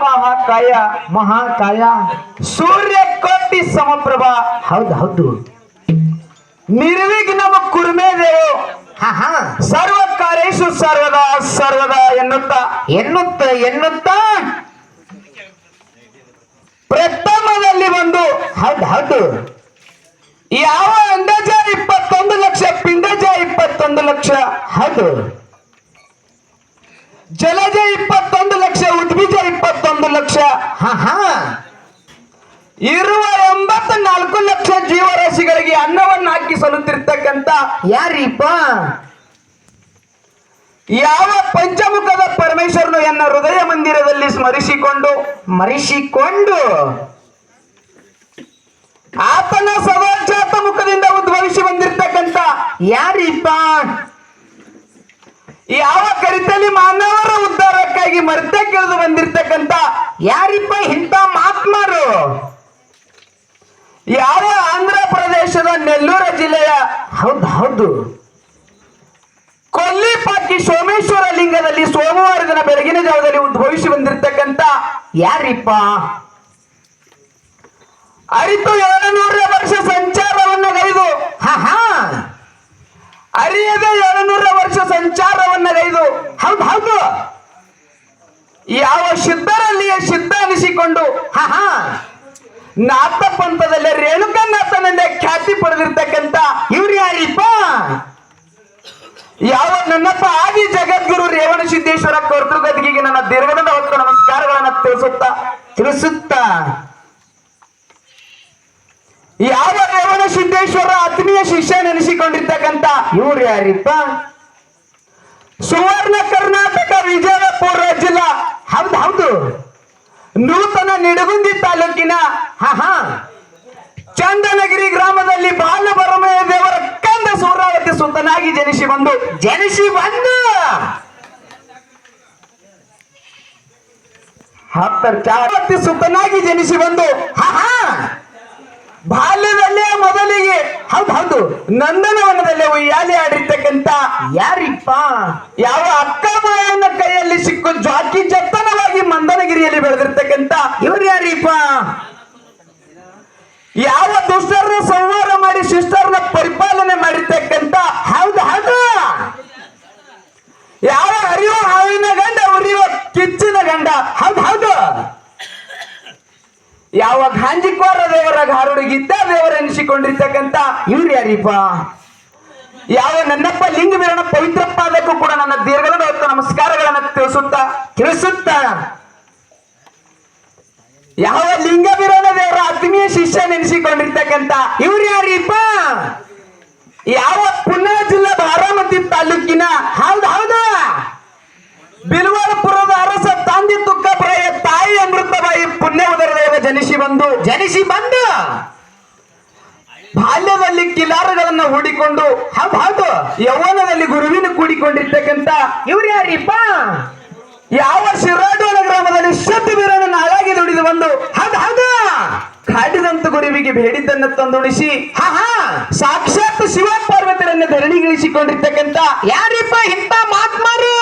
ಮಹಾಕಾಯ ಮಹಾಕಾಯ. ಸೂರ್ಯ ಕೋಟಿ ಸಮಪ್ರಭ. ಹೌದು ಹೌದು. ನಿರ್ವಿಘ್ನಮ ಕುರ್ಮೇ ದೇವು. ಸರ್ವ ಕಾರ್ಯೇಶು ಸರ್ವದ ಸರ್ವದ ಎನ್ನುತ್ತ. ಎನ್ನುತ್ತ ಎನ್ನುತ್ತ. ಪ್ರಥಮದಲ್ಲಿ ಬಂದು. ಹೌದು ಹೌದು. ಯಾವ ಅಂದಾಜ ಇಪ್ಪತ್ತೊಂದು ಲಕ್ಷ ಪಿಂಡಜ ಇಪ್ಪತ್ತೊಂದು ಲಕ್ಷ. ಹೌದು. ಜಲಜ ಇಪ್ಪತ್ತೊಂದು ಲಕ್ಷ ಉದ್ಭಿಜ ಇಪ್ಪತ್ತೊಂದು ಲಕ್ಷ. ಹಾ ಹಾ. ಇರುವ ಎಂಬತ್ತ ನಾಲ್ಕು ಲಕ್ಷ ಜೀವರಾಶಿಗಳಿಗೆ ಅನ್ನವನ್ನು ಹಾಕಿ ಸಲ್ಲುತ್ತಿರ್ತಕ್ಕಂಥ ಯಾರೀಪ ಯಾವ ಪಂಚಮುಖದ ಪರಮೇಶ್ವರನು ಎನ್ನ ಹೃದಯ ಮಂದಿರದಲ್ಲಿ ಸ್ಮರಿಸಿಕೊಂಡು? ಮರಿಸಿಕೊಂಡು ಆತನ ಸದಾಚಾತ ಮುಖದಿಂದ ಉದ್ಭವಿಸಿ ಬಂದಿರ್ತಕ್ಕಂತ ಯಾರಿಪ್ಪ? ಯಾವ ಕರಿತಲ್ಲಿ ಮಾನವರ ಉದ್ಧಾರಕ್ಕಾಗಿ ಮರ್ತೆ ಕೇಳಿದು ಬಂದಿರ್ತಕ್ಕಂತ ಯಾರಿಪ್ಪ ಇಂಥ ಮಹಾತ್ಮರು? ಯಾವ ಆಂಧ್ರ ಪ್ರದೇಶದ ನೆಲ್ಲೂರು ಜಿಲ್ಲೆಯ ಹೌದು ಹೌದು. ಕೊಲ್ಲಿಪಾಕಿ ಸೋಮೇಶ್ವರ ಲಿಂಗದಲ್ಲಿ ಸೋಮವಾರ ದಿನ ಬೆಳಗಿನ ಜಾವದಲ್ಲಿ ಉದ್ಭವಿಸಿ ಬಂದಿರತಕ್ಕಂತ ಯಾರಿಪ್ಪ? ಅರಿತು ಏಳುನೂರ ವರ್ಷ ಸಂಚಾರವನ್ನು ಗೈದು ಹಾ ಹಾ ಸಂಚಾರವನ್ನ ಗೈದು ಹೌದು ಹೌದು ಯಾವ ಸಿದ್ಧರಲ್ಲಿಯೇ ಸಿದ್ಧ ಅನಿಸಿಕೊಂಡು ಹಾ ಹಾ. ನಾಥ ಪಂಥದಲ್ಲಿ ಖ್ಯಾತಿ ಪಡೆದಿರ್ತಕ್ಕಂಥ ಇವ್ರು ಯಾರಿಪ್ಪ? ಯಾವ ನನ್ನಪ್ಪ ಆದಿ ಜಗದ್ಗುರು ರೇವಣ ಸಿದ್ದೇಶ್ವರ ಕರ್ತೃಗದಿಗೆ ನನ್ನ ದೀರ್ಘದ ಹೊತ್ತು ನಮಸ್ಕಾರಗಳನ್ನ ತಿಳಿಸುತ್ತಾ, ತಿಳಿಸುತ್ತ. ಯಾವ ರೇವಣ ಸಿದ್ದೇಶ್ವರ ಆತ್ಮೀಯ ಶಿಷ್ಯ ನೆನೆಸಿಕೊಂಡಿರ್ತಕ್ಕಂಥ ಇವ್ರು ಯಾರಿಪ್ಪ? ಸುವರ್ಣ ಕರ್ನಾಟಕ, ವಿಜಯಪುರ ಜಿಲ್ಲಾ. ಹೌದು ಹೌದು. ನೂತನ ನಿಡಗುಂದಿ ತಾಲೂಕಿನ ಹಾ ಚಂದನಗಿರಿ ಗ್ರಾಮದಲ್ಲಿ ಬಾಲಭರಮಯ ದೇವರ ಕಂದ ಸೂರಾವತಿ ಸುತನಾಗಿ ಜನಿಸಿ ಬಂದು ಜನಿಸಿ ಬಂದು. ಸುತನಾಗಿ ಜನಿಸಿ ಬಂದು ಹಾ ಹಾ ಬಾಲ್ಯದಲ್ಲೇ ಮೊದಲಿಗೆ ಹೌದು ಹೌದು. ನಂದನವನದಲ್ಲಿ ಉಯ್ಯಾಲೆ ಆಡಿರ್ತಕ್ಕಂತ ಯಾರಿಪ್ಪ? ಯಾವ ಅಕ್ಕ ಮಾಯನ ಕೈಯಲ್ಲಿ ಸಿಕ್ಕು ಜಾಕಿ ಜತ್ತನವಾಗಿ ಮಂದನಗಿರಿಯಲ್ಲಿ ಬೆಳೆದಿರ್ತಕ್ಕಂತ ಇವ್ರು ಯಾರಿಪ್ಪ? ಯಾವ ದುಷ್ಟರನ್ನ ಸಂಹಾರ ಮಾಡಿ ಶಿಷ್ಟರನ್ನ ಪರಿಪಾಲನೆ ಮಾಡಿರ್ತಕ್ಕಂತ ಹೌದು ಹೌದು. ಯಾವ ಹರಿಯುವ ಹಾವಿನ ಗಂಡ ಉರಿಯುವ ಕಿಚ್ಚಿನ ಗಂಡ? ಹೌದು ಹೌದು. ಯಾವ ಗಾಂಜಿಕೋರ ದೇವರ ಗಾರುಡಿಗಿದ್ದ ದೇವರ ಎನಿಸಿಕೊಂಡಿರ್ತಕ್ಕಂಥ ಇವ್ರು ಯಾರೀಪ ಯಾವ ನನ್ನಪ್ಪ ಲಿಂಗ ವಿರಣ ಪವಿತ್ರಪ್ಪ ಪಾದಕ್ಕೂ ಕೂಡ ನನ್ನ ದೀರ್ಘದ ಹೊತ್ತು ನಮಸ್ಕಾರಗಳನ್ನ ತಿಳಿಸುತ್ತಾ, ತಿಳಿಸುತ್ತ. ಯಾವ ಲಿಂಗ ವೀರನ ದೇವರ ಆತ್ಮೀಯ ಶಿಷ್ಯ ನೆನೆಸಿಕೊಂಡಿರ್ತಕ್ಕಂಥ ಇವ್ರು ಯಾರೀಪ ಯಾವ ಪುಣ್ಯ ಜಿಲ್ಲಾ ಬಾರಾಮತಿ ತಾಲೂಕಿನ, ಹೌದ್ ಹೌದ. ಬಿಲ್ವಾರಪುರದ ಅರಸ ತಾಂದಿ ತುಕ್ಕಪ್ರಯ ತಾಯಿ ಅಮೃತಬಾಯಿ ಪುಣ್ಯ ಉದರದೇವ ಜನಿಸಿ ಬಂದು ಜನಿಸಿ ಬಂದು. ಬಾಲ್ಯದಲ್ಲಿ ಕಿಲಾರಗಳನ್ನ ಹೂಡಿಕೊಂಡು ಹೌದು ಅದು ಯೌವನದಲ್ಲಿ ಗುರುವಿನ ಕೂಡಿಕೊಂಡಿರ್ತಕ್ಕಂತ ಇವ್ರು ಯಾರಿಪ್ಪ? ಯಾವ ಶಿರಾಡೋನ ಗ್ರಾಮದಲ್ಲಿ ಶುದ್ಧ ವೀರನ ನಾಳಾಗಿ ದುಡಿದು ಬಂದು ಹೌದು ಹೌದು ಕಾಡಿದಂತ ಗುರುವಿಗೆ ಬೇಡಿದ್ದನ್ನ ತಂದುಣಿಸಿ ಹಾ ಹಾ ಸಾಕ್ಷಾತ್ ಶಿವ ಪಾರ್ವತಿಯರನ್ನ ಧರಣಿಗಿಳಿಸಿಕೊಂಡಿರ್ತಕ್ಕಂತ ಯಾರಿಪ್ಪ ಇಂಥ ಮಾತ್ಮಾರು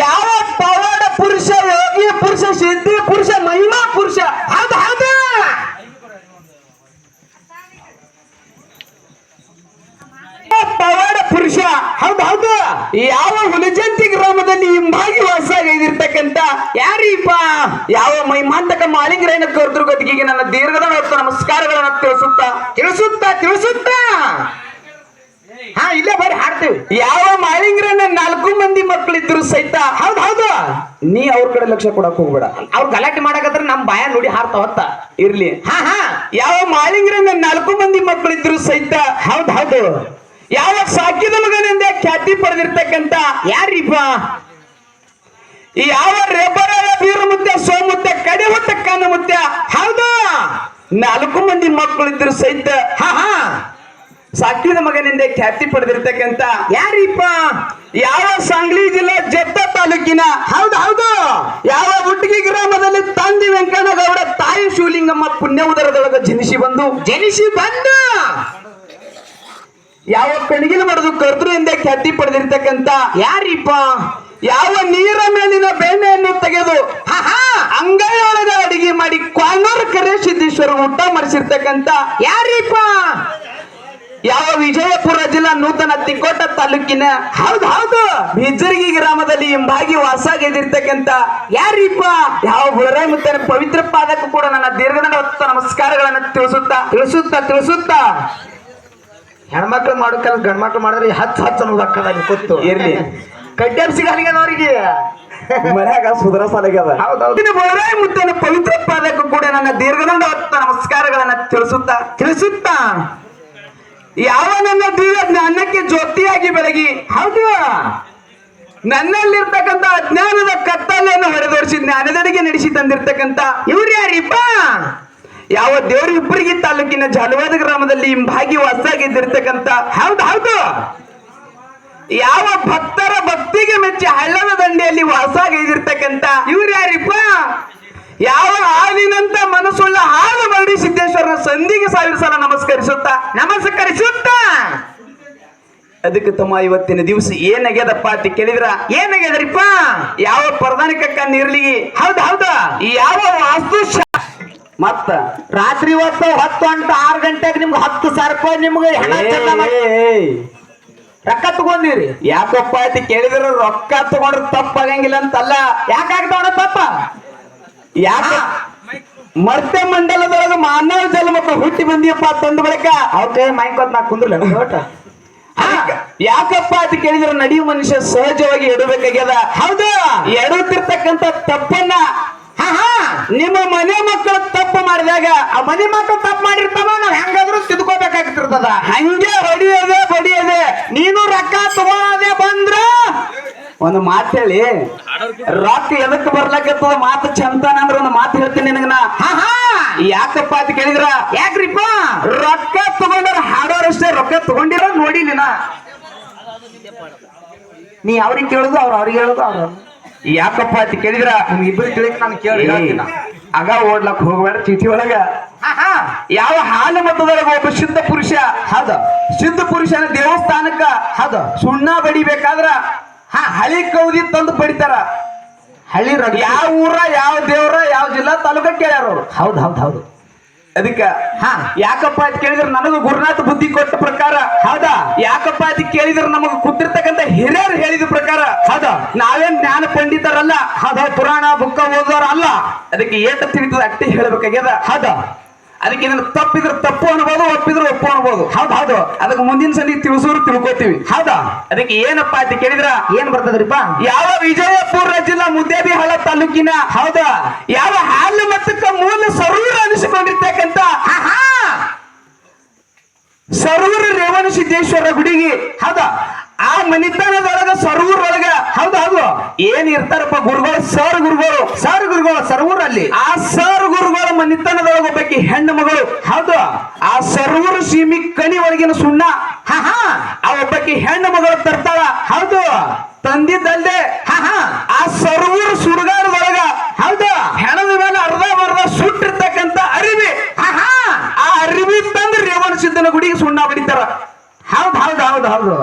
ಯಾವ ಪವಾಡ ಪುರುಷ ಯೋಗಿ ಪುರುಷ ಸಿದ್ಧಿ ಪುರುಷ ಮಹಿಮಾ ಪುರುಷ ಹೌದು ಹೌದು. ಪವಾಡ ಪುರುಷ. ಹೌದು ಹೌದು. ಯಾವ ಹುಲಿಜಂತಿ ಗ್ರಾಮದಲ್ಲಿ ಹಿಂಬಾಗಿ ವಾಸಾಗಿರ್ತಕ್ಕಂಥ ಯಾರೀಪ ಯಾವ ಮೈಮಾಂತಕ ಮಾಲಿಂಗರೇನ ಕರ್ತೃ ಗತಿಗೆ ನನ್ನ ದೀರ್ಘದ ನಮಸ್ಕಾರಗಳನ್ನ ತಿಳಿಸುತ್ತಾ? ತಿಳಿಸುತ್ತ ತಿಳಿಸುತ್ತ? ಹಾ, ಇಲ್ಲೇ ಬರ್ರಿ, ಹಾಡ್ತೀವಿ. ಯಾವ ಮಾಲಿಂಗರನ್ನ ನಾಲ್ಕು ಮಂದಿ ಮಕ್ಕಳಿದ್ರು ಸಹಿತ? ಹೌದು ಹೌದು. ನೀ ಅವ್ರ ಕಡೆ ಲಕ್ಷ ಕೊಡಕ್ ಹೋಗ್ಬೇಡ. ಅವ್ರ ಗಲಾಟೆ ಮಾಡಕತ್ರ ನಮ್ ಬಾಯ ನೋಡಿ ಹಾರ್ತಾವತ್ತ. ಇರ್ಲಿ. ಹಾ ಹಾ. ಯಾವ ಮಾಲಿಂಗರನ್ನ ನಾಲ್ಕು ಮಂದಿ ಮಕ್ಕಳಿದ್ರು ಸಹಿತ? ಹೌದು ಹೌದು. ಯಾವ ಸಾಕಿದ ಮಗನಿಂದ ಖ್ಯಾತಿ ಪಡೆದಿರ್ತಕ್ಕಂತ ಯಾರಿಪ್ಪ? ಯಾವ ರೇಬರಾಯ ಮುತ್ತೆ ಸೋಮುತ್ತೆ ಕಡೆ ಹೊತ್ತ ಮುತ್ತೆ ಹೌದಾ? ನಾಲ್ಕು ಮಂದಿ ಮಕ್ಕಳಿದ್ರು ಸಹಿತ, ಹಾ ಹಾ. ಸಾಕಿದ ಮಗನಿಂದ ಖ್ಯಾತಿ ಪಡೆದಿರ್ತಕ್ಕಂತ ಯಾರಿಪ್ಪ? ಯಾವ ಸಾಂಗ್ಲಿ ಜಿಲ್ಲಾ ಜತ್ತ ತಾಲೂಕಿನ, ಹೌದು ಹೌದು. ಯಾವ ಹುಟ್ಟಿಗೆ ಗ್ರಾಮದಲ್ಲಿ ತಂದಿ ವೆಂಕಣ್ಣಗೌಡ ತಾಯಿ ಶಿವಲಿಂಗಮ್ಮ ಪುಣ್ಯ ಉದರದೊಳಗ ಜನಿಸಿ ಬಂದು? ಜನಿಸಿ ಬಂದು. ಯಾವ ಕಣಗಿಲು ಬರೆದು ಎಂದೇ ಖ್ಯಾತಿ ಪಡೆದಿರ್ತಕ್ಕಂತ ಯಾರಿಪ್ಪ? ಯಾವ ನೀರ ಮೇಲಿನ ಬೆಣ್ಣೆಯನ್ನು ತೆಗೆದು ಅಂಗೈಯೊಳಗ ಅಡಿಗೆ ಮಾಡಿ ಕ್ವಾನೂರ್ ಕರೆ ಸಿದ್ದೇಶ್ವರ ಊಟ ಮಾಡಿಸಿರ್ತಕ್ಕಂತ ಯಾರಿಪ್ಪ? ಯಾವ ವಿಜಯಪುರ ಜಿಲ್ಲಾ ನೂತನ ತಿಕೋಟ ತಾಲೂಕಿನ, ಹೌದು ಹೌದು ಬಿಜರ್ಗಿ ಗ್ರಾಮದಲ್ಲಿ ಹಿಂಬಾಗಿ ವಾಸಾಗಿದ್ದಿರ್ತಕ್ಕಂತ ಯಾರಿಪ್ಪ? ಯಾವ ಮುತ್ತನ ಪವಿತ್ರ ಪಾದಕ್ಕೂ ಕೂಡ ನನ್ನ ಹೊತ್ತ ನಮಸ್ಕಾರಗಳನ್ನು ತಿಳಿಸುತ್ತಾ ತಿಳಿಸುತ್ತಾ, ತಿಳಿಸುತ್ತ. ಹೆಣ್ಮಕ್ಳು ಮಾಡೋ ಕೆಲಸ ಗಂಡ್ಮಕ್ಳು ಮಾಡಿದ್ರೆ ಹತ್ತು ಹತ್ತು ಅನ್ನೋದು ಅಕ್ಕದ ಗೊತ್ತು ಇರ್ಲಿ. ಕಡ್ಡರ್ ಸಿಗಲಿಗೆ ಅವ್ರಿಗೆ. ಮನ್ಯಾಗ ಸುಧರ ಸಾಲಾಗ್ಯದ ಹೌದೌದು. ಮುತ್ತನ ಪವಿತ್ರ ಪಾದಕ್ಕೂ ಕೂಡ ನನ್ನ ದೀರ್ಘದಂಡ ಹತ್ತ ನಮಸ್ಕಾರಗಳನ್ನ ತಿಳಿಸುತ್ತಾ ತಿಳಿಸುತ್ತ. ಯಾವ ನನ್ನ ದಿವ್ಯ ಜ್ಞಾನಕ್ಕೆ ಜ್ಯೋತಿಯಾಗಿ ಬೆಳಗಿ ಹೌದು. ನನ್ನಲ್ಲಿರ್ತಕ್ಕಂಥ ಅಜ್ಞಾನದ ಕತ್ತಲೆಯನ್ನು ಹೊಡೆದೋರಿಸಿ ಜ್ಞಾನದಡಿಗೆ ನಡೆಸಿ ತಂದಿರ್ತಕ್ಕಂಥ ಇವ್ರು ಯಾರಿಪ್ಪ ಯಾವ ದೇವರು ಇಬ್ಬರಿಗೆ ತಾಲೂಕಿನ ಜಾಲವಾದ ಗ್ರಾಮದಲ್ಲಿ ಹಿಂಭಾಗಿ ವಾಸಾಗಿದ್ದಿರ್ತಕ್ಕಂತ ಹೌದು ಹೌದು. ಯಾವ ಭಕ್ತರ ಭಕ್ತಿಗೆ ಮೆಚ್ಚಿ ಹಳ್ಳದ ದಂಡೆಯಲ್ಲಿ ವಾಸಾಗಿದ್ದಿರ್ತಕ್ಕಂತ ಇವ್ರು ಯಾರಿಪ್ಪ? ಯಾವ ಹಾಲಿನಂತ ಮನಸ್ಸುಳ್ಳ ಹಾಲು ಮರಡಿ ಸಿದ್ದೇಶ್ವರನ ಸಂಧಿಗೆ ಸಾವಿರ ಸಲ ನಮಸ್ಕರಿಸುತ್ತಾ? ನಮಸ್ಕರಿಸುತ್ತ. ಅದಕ್ಕೆ ತಮ್ಮ ಇವತ್ತಿನ ದಿವಸ ಏನಾಗ್ಯದಪ್ಪ ಅಂತ ಕೇಳಿದ್ರ? ಏನಾಗ್ಯದ್ರಿಪ್ಪ ಯಾವ ಪ್ರಧಾನಕ್ಕ ನೀರ್ಲಿಗಿ ಹೌದು ಹೌದು. ಯಾವ ವಾಸ್ತು ಮತ್ತ ರಾತ್ರಿ ಹೊತ್ತು ಹತ್ತು ಅಂತ ಆರು ಗಂಟೆಗೆ ನಿಮ್ಗೆ ಹತ್ತು ಸಾವಿರ ರೂಪಾಯಿ ನಿಮ್ಗೆ ಹಣ ಮಾಡಿ ರೊಕ್ಕ ತಗೊಂಡಿರಿ. ಯಾಕಪ್ಪ ಅಂತ ಕೇಳಿದ್ರೆ ರೊಕ್ಕ ತಗೊಂಡ್ರೆ ತಪ್ಪಾಗಂಗಿಲ್ಲ ಅಂತಲ್ಲ. ಯಾಕಾಗ್ತಾವಣ ತಪ್ಪ? ಯಾಕ ಮರ್ತ್ಯ ಮಂಡಲದೊಳಗ ಮಾನವ ಜನ್ಮಕ್ಕೆ ಹುಟ್ಟಿ ಬಂದಿಯಪ್ಪ ತಂದ ಬಳಿಕ ಅವ್ಕೆ ಮೈಕೋತ್ ನಾ ಕುಂದ್ರಲ್ಲ ನೋಟ ಯಾಕಪ್ಪ ಅಂತ ಕೇಳಿದ್ರೆ ನಡಿ ಮನುಷ್ಯ ಸಹಜವಾಗಿ ಎಡಬೇಕಾಗ್ಯದ? ಹೌದು. ಎಡುತ್ತಿರ್ತಕ್ಕಂಥ ತಪ್ಪನ್ನ ನಿಮ್ಮ ಮನೆ ಮಕ್ಕಳು ತಪ್ಪು ಮಾಡಿದಾಗ ಆ ಮನೆ ಮಕ್ಕಳು ತಪ್ಪು ಮಾಡಿರ್ತಾವ ನಾವ್ ಹೆಂಗಾದ್ರೂ ತಿದ್ಕೋಬೇಕಾಗಿರ್ತದ. ಹಂಗೆ ಹೊಡಿಯದೆ ಹೊಡಿಯದೆ ನೀನು ರೊಕ್ಕ ತಗೋಳದೆ ಬಂದ್ರ? ಒಂದು ಮಾತು ಹೇಳಿ. ರೊಕ್ಕ ಎದಕ್ ಬರ್ಲಕತ್ತದ? ಮಾತು ಚಂತಾನ ಅಂದ್ರೆ ಒಂದು ಮಾತು ಹೇಳ್ತೀನಿ ನಿನಗನ ನಾ. ಹಾ ಯಾಕಪ್ಪ ಅಂತ ಕೇಳಿದ್ರ? ಯಾಕ್ರಿಪ್ಪ? ರೊಕ್ಕ ತಗೊಂಡ್ರ ಹಾಡೋರಷ್ಟೇ ರೊಕ್ಕ ತಗೊಂಡಿರೋ ನೋಡಿ ನಿನ್ನ ನೀ ಅವ್ರಿಗೆ ಕೇಳುದು ಅವ್ರ ಅವ್ರಿಗೆ ಹೇಳುದು ಅವ್ರ. ಯಾಕಪ್ಪ ಅಂತ ಕೇಳಿದ್ರ ನಿಮ್ಗೆ ಇಬ್ಬರು ತಿಳಿಕ್ ನಾನು ಕೇಳಿ ಅಗ ಆಗ ಓಡ್ಲಕ್ ಹೋಗ್ಬೇಡ ಚೀಟಿ ಒಳಗ. ಹಾ ಹಾ. ಯಾವ ಹಾಲು ಮತದೊಳಗ ಒಬ್ಬ ಸಿದ್ಧ ಪುರುಷ ಹೌದು. ಸಿದ್ಧ ಪುರುಷನ ದೇವಸ್ಥಾನಕ್ಕ ಹೌದು. ಸುಣ್ಣ ಬಡಿಬೇಕಾದ್ರ ಹಾ. ಹಳಿ ಕೌದಿ ತಂದು ಬಡಿತಾರ. ಹಳ್ಳಿ ಯಾವ ಊರ ಯಾವ ದೇವ್ರ ಯಾವ ಜಿಲ್ಲಾ ತಾಲೂಕ ಕೇಳ್ಯಾರ ಅವ್ರು. ಹೌದು ಹೌದು ಹೌದು. ಅದಕ್ಕ ಹಾ. ಯಾಕಪ್ಪ ಅಂತ ಕೇಳಿದ್ರೆ ನನಗೂ ಗುರುನಾಥ ಬುದ್ಧಿ ಕೊಟ್ಟ ಪ್ರಕಾರ. ಹೌದಾ? ಯಾಕಪ್ಪ ಅಂತ ಕೇಳಿದ್ರೆ ನಮಗ ಕುತ್ತಿರ್ತಕ್ಕಂತ ಹಿರಿಯರು ಹೇಳಿದ ಪ್ರಕಾರ. ಹೌದಾ? ನಾವೇನ್ ಜ್ಞಾನ ಪಂಡಿತರಲ್ಲ ಹೌದಾ? ಪುರಾಣ ಬುಕ್ಕ ಓದೋರ ಅಲ್ಲ ಅದಕ್ಕೆ ಏಟ ತಿಳಿತದ ಅಟ್ಟಿ ಹೇಳ್ಬೇಕಾಗ್ಯದ. ಹೌದು? ಅದಕ್ಕೆ ಏನಾದ್ರು ತಪ್ಪಿದ್ರೆ ತಪ್ಪು ಅನ್ಬೋದು ಒಪ್ಪಿದ್ರೆ ಒಪ್ಪು ಅನ್ಬೋದು. ಹೌದು ಹೌದು. ಅದಕ್ಕೆ ಮುಂದಿನ ಸಲ ತಿಳ್ಸೋರು ತಿಳ್ಕೊತೀವಿ. ಹೌದಾ? ಅದಕ್ಕೆ ಏನಪ್ಪಾ ಅಂತ ಕೇಳಿದ್ರ? ಏನ್ ಬರ್ತದ್ರಿಪ್ಪ? ಯಾವ ವಿಜಯಪುರ ಜಿಲ್ಲಾ ಮುದ್ದೇಬಿಹಾಳ ತಾಲೂಕಿನ ಹೌದಾ? ಯಾವ ಹಾಲು ಮತ್ತಕ್ಕ ಮೂಲ ಸರೂರ ಅನಿಸಿಕೊಂಡಿರ್ತಕ್ಕಂತ ಸರೂರ ರೇವಣ ಸಿದ್ದೇಶ್ವರ ಗುಡಿಗೆ ಹೌದಾ? ಆ ಮನಿತನದೊಳಗ ಸರೂರ್ ಒಳಗ ಏನ್ ಇರ್ತಾರಪ್ಪ ಗುರುಗಳು? ಸರ್ ಗುರುಗಳು. ಸರ್ ಗುರುಗಳು ಸರ್ವೂರಲ್ಲಿ. ಆ ಸರ್ ಗುರುಗಳ ಮನಿತನದೊಳಗ ಒಬ್ಬಾಕಿ ಹೆಣ್ಣು ಮಗಳು. ಹೌದು. ಆ ಸರ್ವೂರು ಸೀಮಿ ಕಣಿ ಒಳಗಿನ ಸುಣ್ಣ ಹಾ. ಆ ಒಬ್ಬಾಕಿ ಹೆಣ್ಣು ಮಗಳು ತರ್ತಾಳ. ಹೌದು. ತಂದಿದ್ದಲ್ದೆ. ಹಾ ಹಾ ಆ ಸರ್ವೂರು ಸುಡುಗಾಡದೊಳಗ ಹೌದು ಹೆಣದ ಮೇಲೆ ಅರ್ಧ ಮರ್ಧ ಸುಟ್ಟಿರ್ತಕ್ಕಂಥ ಅರಿವಿ ಹಾ ಹಾ ಆ ಅರಿವಿ ತಂದು ರೇವಣ ಸಿದ್ದನ ಗುಡಿಗೆ ಸುಣ್ಣ ಬಡಿತಾರ ಹೌದು ಹೌದು ಹೌದು ಹೌದು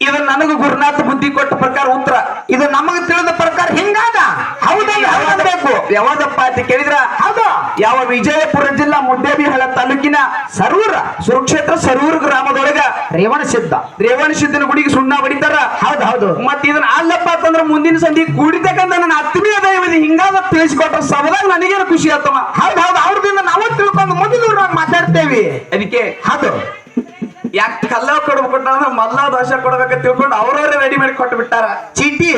ಇದು ನನಗೂ ಗುರುನಾಥ ಬುದ್ಧಿ ಕೊಟ್ಟ ಪ್ರಕಾರ ಉತ್ತರ ಇದು ನಮಗೆ ತಿಳಿದ ಪ್ರಕಾರ ಹಿಂಗಾದ ಹೌದಲ್ಲ ಹೌದಬೇಕು ಯಾವ್ದಪ್ಪ ಅಂತ ಕೇಳಿದ್ರ? ಹೌದು. ಯಾವ ವಿಜಯಪುರ ಜಿಲ್ಲಾ ಮುದ್ದೇಬಿಹಳ ತಾಲೂಕಿನ ಸರೂರ ಸುರಕ್ಷೇತ್ರ ಸರೂರು ಗ್ರಾಮದೊಳಗ ರೇವಣ ಸಿದ್ಧ. ರೇವಣ ಸಿದ್ಧನ ಗುಡಿಗೆ ಸುಣ್ಣ ಬಡಿತಾರ. ಹೌದು ಹೌದು. ಮತ್ತೆ ಇದನ್ನ ಅಲ್ಲಪ್ಪ ಅಂತಂದ್ರ ಮುಂದಿನ ಸಂಧಿ ಕೂಡಿತಕ್ಕಂತ ನನ್ನ ಆತ್ಮೀಯ ದೈವದ ಹಿಂಗಾದ ತಿಳಿಸಿಕೊಟ್ರ ಸಭದಾಗ ನನಗೇನು ಖುಷಿ ಆತಮ್ಮ. ಹೌದು ಹೌದು. ಅವ್ರದಿಂದ ನಾವು ತಿಳ್ಕೊಂಡು ಮುಂದಿನ ಮಾತಾಡ್ತೇವಿ. ಅದಕ್ಕೆ ಹೌದು. ಯಾಕೆ ಕಲ್ಲ ಕೊಡ್ಬೇಕು ಮಲ್ಲ ದೋಷ ಕೊಡ್ಬೇಕಂತ ತಿಳ್ಕೊಂಡು ಅವ್ರವ್ರೇ ರೆಡಿಮೇಡ್ ಮಾಡಿ ಕೊಟ್ಟು ಬಿಟ್ಟಾರ. ಚೀಟಿ.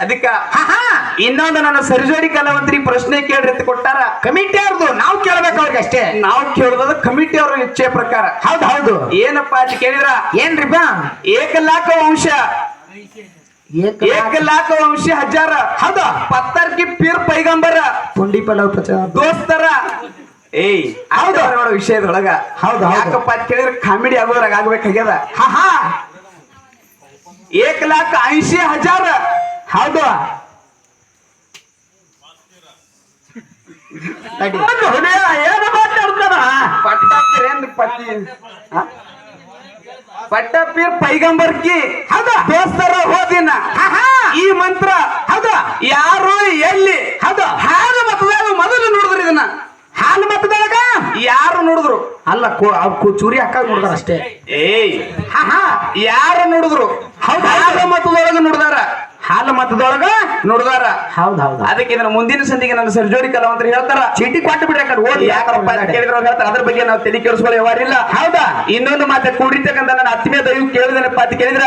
ಅದಕ್ಕ ಹಾ ಹಾ ಇನ್ನೊಂದು ನನ್ನ ಸರ್ಜರಿ ಕಲಾವಂತರಿ ಪ್ರಶ್ನೆ ಕೇಳ್ರಿ ಅಂತ ಕೊಟ್ಟಾರ. ಕಮಿಟಿ ಅವ್ರದ್ದು ನಾವು ಕೇಳ್ಬೇಕು ಅವ್ರಿಗೆ ಅಷ್ಟೇ. ನಾವು ಕೇಳೋದು ಕಮಿಟಿ ಅವ್ರ ಇಚ್ಛೆ ಪ್ರಕಾರ. ಹೌದು ಹೌದು. ಏನಪ್ಪಾ ಅಂತ ಕೇಳಿದ್ರ? ಏನ್ರಿಪ್ಪ ಏಕಲಾಕ ವಂಶ. ಏಕಲಾಖ ವಂಶ ಹಜಾರ. ಹೌದು. ಪತ್ತರ್ಕಿ ಪೀರ್ ಪೈಗಂಬರ. ಪುಂಡಿ ಪಲಾವ್ ದೋಸ್ತರ. ಏಯ್ ಹೌದು. ನೋಡೋ ವಿಷಯದೊಳಗ. ಹೌದು, ಹೌದು. ಯಾಕಪ್ಪ ಅಂತ ಕೇಳಿದ್ರೆ ಕಾಮಿಡಿ ಆಗೋದ್ರಾಗ ಆಗ್ಬೇಕಾಗ್ಯದ. ಹಾ ಹಾ. ಏಕ್ ಲಾಖ ಐಶಿ ಹಜಾರ. ಹೌದು ಏನು ಮಾತಾಡ್ತಾರ ಪಟ್ಟಪ್ಪರೇನು ಪಟ್ಟಿ ಪಟ್ಟಪ್ಪೀರ್ ಪೈಗಂಬರ್ಕಿ. ಹೌದು ದೋಸ್ತರ ಹೋದಿನ. ಈ ಮಂತ್ರ ಹೌದು ಯಾರು ಎಲ್ಲಿ? ಹೌದು ಹಾಲು ಮತದಾಗ ಮೊದಲು ನೋಡಿದ್ರು ಇದನ್ನ. ಹಾಲು ಮತದಾಗ? ಯಾರು ನೋಡಿದ್ರು? ಅಲ್ಲ ಚೂರಿ ಅಕ್ಕ ನೋಡಿದಾರ ಅಷ್ಟೇ. ಏಯ್. ಹಾ ಯಾರು ನೋಡಿದ್ರು? ಹೌದು ಹಾಲು ಮತದೊಳಗೆ ನೋಡ್ದಾರ. ಹಾಲು ಮತದೊಳಗ ನುಡ್ದಾರ ಹೌದ್ ಹೌದ್ ಅದಕ್ಕೆ ಇದನ್ನ ಮುಂದಿನ ಸಂದಿಗೆ ನನ್ನ ಸರ್ಜೋರಿ ಕಲಾವಂತರು ಹೇಳ್ತಾರ. ಚೀಟಿ ಕೊಟ್ಟು ಬಿಡ್ರಿ ಕಡೆ ಓದಿ ಯಾಕಪ್ಪ ಅಂತ ಹೇಳ್ತಾರ ಅದ್ರ ಬಗ್ಗೆ ನಾವು ತಲೆ ಕೆಡಿಸ್ಕೊಳ್ಳೋ ವ್ಯವಹಾರ ಇಲ್ಲ. ಹೌದಾ? ಇನ್ನೊಂದು ಮಾತೆ ಕೂಡಿರ್ತಕ್ಕಂಥ ನನ್ನ ಆತ್ಮೀಯ ದೈವ ಕೇಳಿದನಪ್ಪ ಅಂತ ಕೇಳಿದ್ರ.